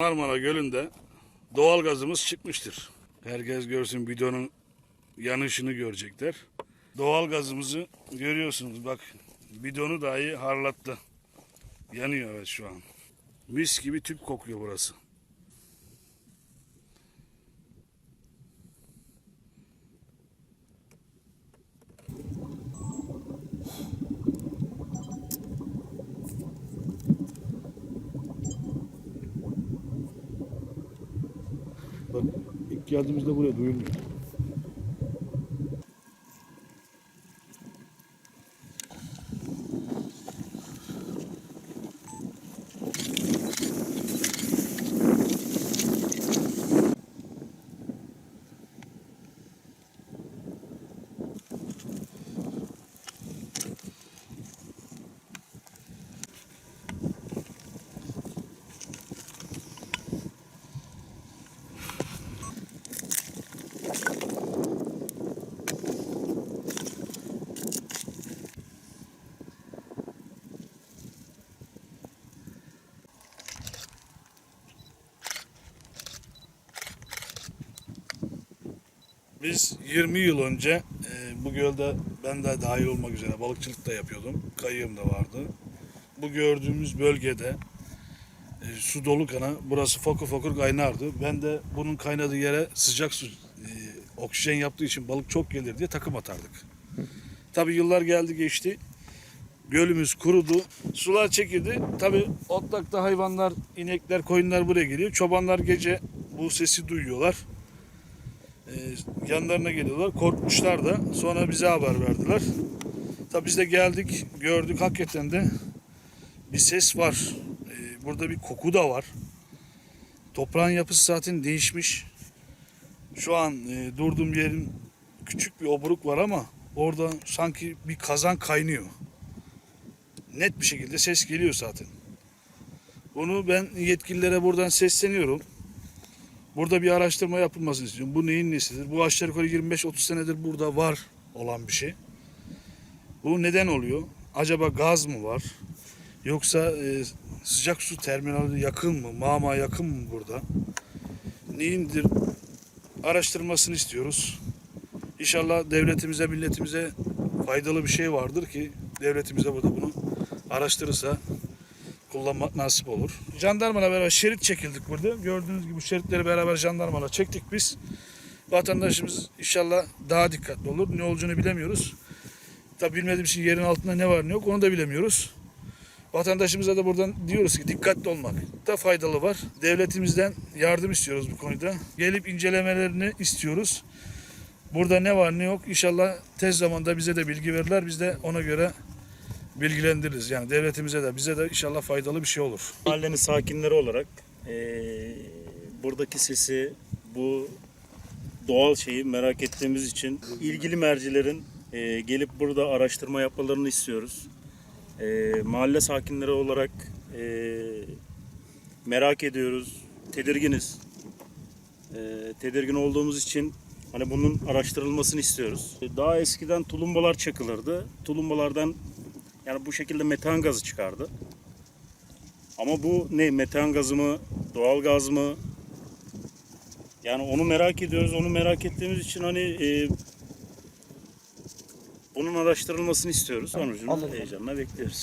Marmara Gölü'nde doğal gazımız çıkmıştır. Herkes görsün bidonun yanışını görecekler. Doğal gazımızı görüyorsunuz bak bidonu dahi harlattı. Yanıyor evet şu an. Mis gibi tüp kokuyor burası. Bak ilk geldiğimizde buraya duyulmuyor. Biz 20 yıl önce e, bu gölde ben de dahil olmak üzere balıkçılık da yapıyordum. Kayığım da vardı. Bu gördüğümüz bölgede e, su dolu kana burası fokur fokur kaynardı. Ben de bunun kaynadığı yere sıcak su e, oksijen yaptığı için balık çok gelir diye takım atardık. Tabi yıllar geldi geçti. Gölümüz kurudu. Sular çekildi. Tabi otlakta hayvanlar, inekler, koyunlar buraya geliyor. Çobanlar gece bu sesi duyuyorlar. Ee, yanlarına geliyorlar. Korkmuşlar da. Sonra bize haber verdiler. Tabi biz de geldik, gördük. Hakikaten de bir ses var. Ee, burada bir koku da var. Toprağın yapısı zaten değişmiş. Şu an e, durduğum yerin küçük bir oburuk var ama orada sanki bir kazan kaynıyor. Net bir şekilde ses geliyor zaten. Bunu ben yetkililere buradan sesleniyorum. Burada bir araştırma yapılmasını istiyorum. Bu neyin nesidir? Bu aşağı yukarı 25-30 senedir burada var olan bir şey. Bu neden oluyor? Acaba gaz mı var? Yoksa e, sıcak su terminali yakın mı? Mama yakın mı burada? Neyindir? Araştırmasını istiyoruz. İnşallah devletimize, milletimize faydalı bir şey vardır ki devletimize burada bunu araştırırsa kullanmak nasip olur. Jandarmayla beraber şerit çekildik burada. Gördüğünüz gibi şeritleri beraber jandarmayla çektik biz. Vatandaşımız inşallah daha dikkatli olur. Ne olacağını bilemiyoruz. Tabi bilmediğimiz için yerin altında ne var ne yok onu da bilemiyoruz. Vatandaşımıza da buradan diyoruz ki dikkatli olmak da faydalı var. Devletimizden yardım istiyoruz bu konuda. Gelip incelemelerini istiyoruz. Burada ne var ne yok inşallah tez zamanda bize de bilgi verirler. Biz de ona göre bilgilendiririz. Yani devletimize de bize de inşallah faydalı bir şey olur. Mahallenin sakinleri olarak eee, buradaki sesi, bu doğal şeyi merak ettiğimiz için ilgili mercilerin eee, gelip burada araştırma yapmalarını istiyoruz. Eee, mahalle sakinleri olarak eee, merak ediyoruz, tedirginiz. Eee, tedirgin olduğumuz için hani bunun araştırılmasını istiyoruz. Daha eskiden tulumbalar çakılırdı. Tulumbalardan yani bu şekilde metan gazı çıkardı. Ama bu ne? Metan gazı mı? Doğal gaz mı? Yani onu merak ediyoruz. Onu merak ettiğimiz için hani e, bunun araştırılmasını istiyoruz. Sonucunu heyecanla bekliyoruz.